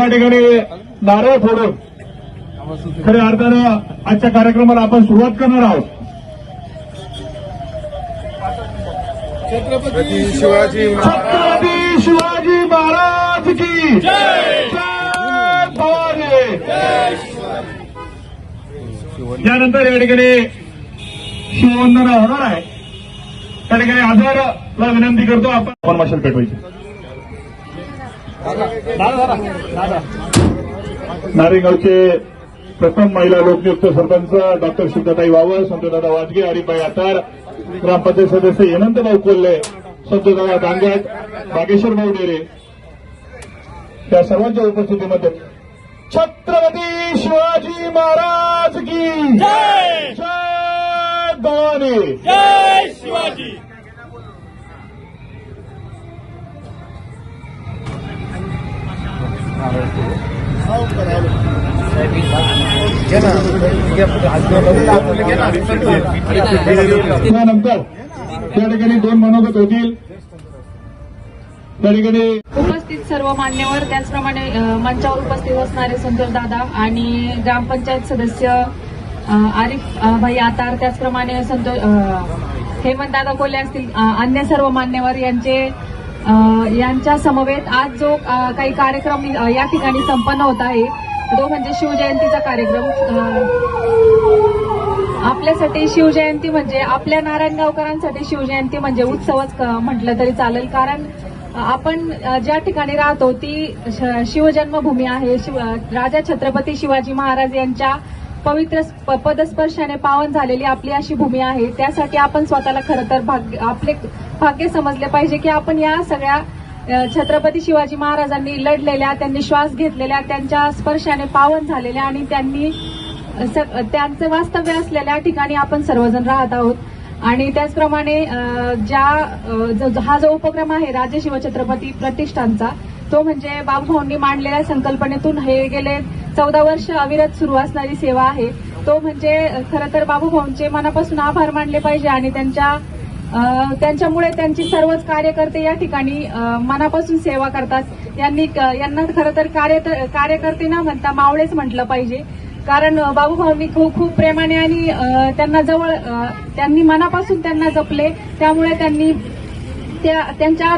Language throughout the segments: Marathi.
त्या ठिकाणी नारळ फोडून. खऱ्या अर्थानं आजच्या कार्यक्रमाला आपण सुरुवात करणार आहोत. छत्रपती शिवाजी महाराज छत्रपती शिवाजी महाराज की जय भवानी. यानंतर या ठिकाणी शिववंदना होणार आहे. त्या ठिकाणी आधारला विनंती करतो आपण पेटवायची. नारेगावचे प्रथम महिला लोकनियुक्त सरपंच डॉक्टर सिद्धताई वावळ संतदादा वाजगे हरिभाई आतार. ग्रामपंचायत सदस्य हेमंत भाऊ कोल्हे संतदादा दांगट बागेश्वर भाऊ डेरे. त्या सर्वांच्या उपस्थितीमध्ये छत्रपती शिवाजी महाराज की जय! जय भवानी जय शिवाजी! त्यानंतर त्या ठिकाणी दोन मनोगत होतील. त्या ठिकाणी उपस्थित सर्व मान्यवर त्याचप्रमाणे मंचावर उपस्थित असणारे संतोष दादा आणि ग्रामपंचायत सदस्य आरिफ भाई आतार त्याचप्रमाणे संतोष हेमंत दादा कोल्हे असतील अन्य सर्व मान्यवर यांचे यांच्या समवेत आज जो काही कार्यक्रम या ठिकाणी संपन्न होत आहे तो म्हणजे शिवजयंतीचा कार्यक्रम. आपल्यासाठी शिवजयंती म्हणजे आपल्या नारायणगावकरांसाठी शिवजयंती म्हणजे उत्सवच म्हटलं तरी चालेल. कारण आपण ज्या ठिकाणी राहतो ती श- शिवजन्मभूमी आहे. शिव राजा छत्रपती शिवाजी महाराज यांच्या पवित्र पदस्पर्शाने पावन झालेली आपली अशी भूमी आहे. त्यासाठी आपण स्वतःला खरं तर भाग्य आपले भाग्य समजले पाहिजे की आपण या सगळ्या छत्रपती शिवाजी महाराजांनी लढलेल्या त्यांनी श्वास घेतलेल्या त्यांच्या स्पर्शाने पावन झालेल्या आणि त्यांनी त्यांचं वास्तव्य असलेल्या ठिकाणी आपण सर्वजण राहत आहोत. आणि त्याचप्रमाणे ज्या जो- हा जो उपक्रम आहे राजे शिवछत्रपती प्रतिष्ठानचा तो म्हणजे बाबूभाऊंनी मांडलेल्या संकल्पनेतून हे गेले चौदा वर्ष अविरत सुरू असणारी सेवा आहे. तो म्हणजे खरं तर बाबूभाऊंचे मनापासून आभार मानले पाहिजे आणि त्यांच्या त्यांच्यामुळे त्यांची सर्वच कार्यकर्ते या ठिकाणी मनापासून सेवा करतात. यांनी यांना खरं तर कार्य कार्यकर्ते न म्हणता मावळेच म्हटलं पाहिजे. कारण बाबूभाऊंनी खूप खूप प्रेमाने आणि त्यांना जवळ त्यांनी मनापासून त्यांना जपले. त्यामुळे त्यांनी त्या त्यांच्या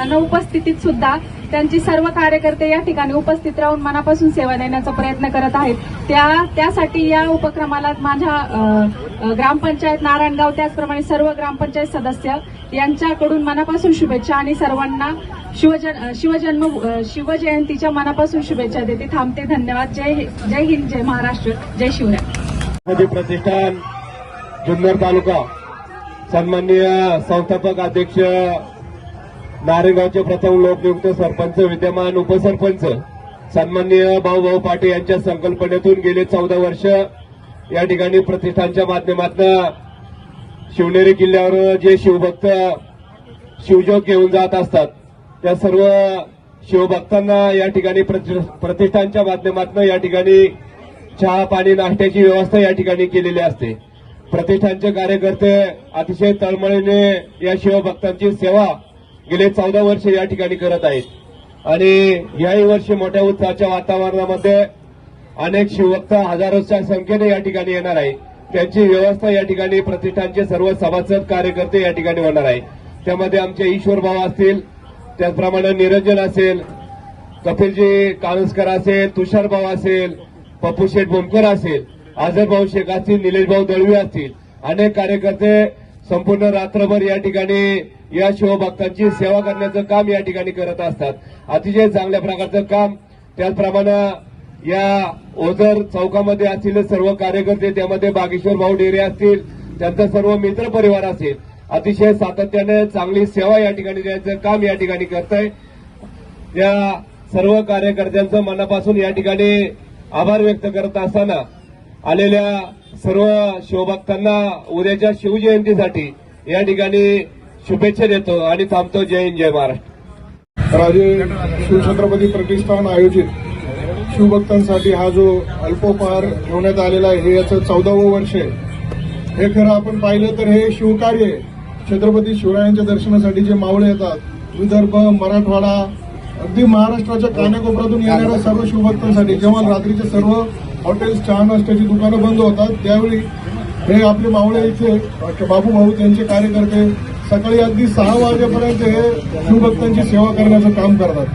अनुपस्थितीत सुद्धा त्यांची सर्व कार्यकर्ते या ठिकाणी उपस्थित राहून मनापासून सेवा देण्याचा प्रयत्न करत आहेत. त्या त्यासाठी या उपक्रमाला माझ्या ग्रामपंचायत नारायणगाव त्याचप्रमाणे सर्व ग्रामपंचायत सदस्य यांच्याकडून मनापासून शुभेच्छा आणि सर्वांना शिवजन शिवजन्म शिवजयंतीच्या मनापासून शुभेच्छा देते. थांबते. धन्यवाद. जय जय हिंद जय महाराष्ट्र जय शिवराय. प्रतिष्ठान जुन्नर तालुका. सन्माननीय संस्थापक अध्यक्ष नारेगावचे प्रथम लोकनियुक्त सरपंच विद्यमान उपसरपंच सन्माननीय भाऊभाऊ पाटील यांच्या संकल्पनेतून गेले चौदा वर्ष. या ठिकाणी प्रतिष्ठानच्या माध्यमातून शिवनेरी किल्ल्यावर जे शिवभक्त शिवजोग घेऊन जात असतात त्या सर्व शिवभक्तांना या ठिकाणी प्रति- प्रतिष्ठानच्या माध्यमातून या ठिकाणी चहा पाणी नाश्त्याची व्यवस्था या ठिकाणी केलेली असते. प्रतिष्ठानचे कार्यकर्ते अतिशय तळमळीने या शिवभक्तांची सेवा गेले चौदा वर्ष या ठिकाणी करत आहेत. आणि याही वर्षी मोठ्या उत्साहाच्या वातावरणामध्ये अनेक शिवभक्त हजारोच्या संख्येने या ठिकाणी येणार आहे त्यांची व्यवस्था या ठिकाणी प्रतिष्ठानचे सर्व सभासद कार्यकर्ते या ठिकाणी होणार आहे त्यामध्ये आमचे ईश्वर भाऊ असतील त्याचप्रमाणे निरंजन असेल कपिलजी काळुसकर असेल तुषार भाऊ असेल पप्पू शेठ भोमकर असेल आझर भाऊ शेख असतील निलेश भाऊ दळवी असतील अनेक कार्यकर्ते संपूर्ण रात्रभर या ठिकाणी या शिवभक्तांची सेवा करण्याचं काम या ठिकाणी करत असतात. अतिशय चांगल्या प्रकारचं काम. त्याचप्रमाणे या ओझर चौकामध्ये असलेले सर्व कार्यकर्ते त्यामध्ये बागेश्वर भाऊ डेरे असतील त्यांचा सर्व मित्र परिवार असेल अतिशय सातत्याने चांगली सेवा या ठिकाणी देण्याचं काम या ठिकाणी करत आहे या सर्व कार्यकर्त्यांचं मनापासून या ठिकाणी आभार व्यक्त करत असताना आलेल्या सर्व शिवभक्तांना उद्याच्या शिवजयंतीसाठी या ठिकाणी शुभेच्छा देतो आणि थांबतो. जय हिंद जय महाराष्ट्र. राजे शिवछत्रपती प्रतिष्ठान आयोजित शिवभक्तांसाठी हा जो अल्पोपहार ठेवण्यात आलेला आहे हे याचं चौदावं वर्ष आहे. हे खरं आपण पाहिलं तर हे शिवकार्य छत्रपती शिवरायांच्या दर्शनासाठी जे मावळे येतात विदर्भ मराठवाडा अगदी महाराष्ट्राच्या कानाकोपऱ्यातून येणाऱ्या सर्व शिवभक्तांसाठी जेव्हा रात्रीचे सर्व हॉटेल्स चहा नाश्त्याची दुकानं बंद होतात त्यावेळी हे आपले मावळे इथे बाबू भाऊ त्यांचे कार्यकर्ते सकाळी अगदी सहा वाजेपर्यंत हे शिवभक्तांची सेवा करण्याचं काम करतात.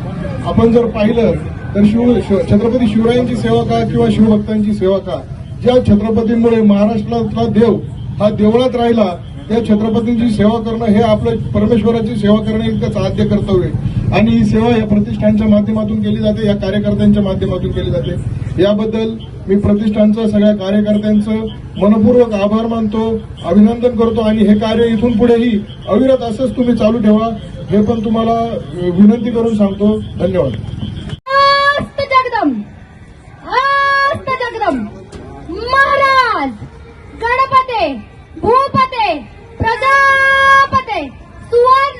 आपण जर पाहिलं तर शिव छत्रपती शिवरायांची सेवा का किंवा शिवभक्तांची सेवा का? ज्या छत्रपतींमुळे महाराष्ट्रातला देव हा देवळात राहिला त्या छत्रपतींची सेवा करणं हे आपलं परमेश्वराची सेवा करणं इतकंच आद्य कर्तव्य आहे. आणि ही सेवा या प्रतिष्ठानच्या माध्यमातून केली जाते या कार्यकर्त्यांच्या माध्यमातून केली जाते. याबद्दल मी प्रतिष्ठानचं सगळ्या कार्यकर्त्यांचं मनपूर्वक आभार मानतो अभिनंदन करतो आणि हे कार्य इथून पुढेही अविरत असंच तुम्ही चालू ठेवा हे पण तुम्हाला विनंती करून सांगतो. धन्यवाद. महाराज गणपते भूपते પ્રજાપતે સુવર્ણ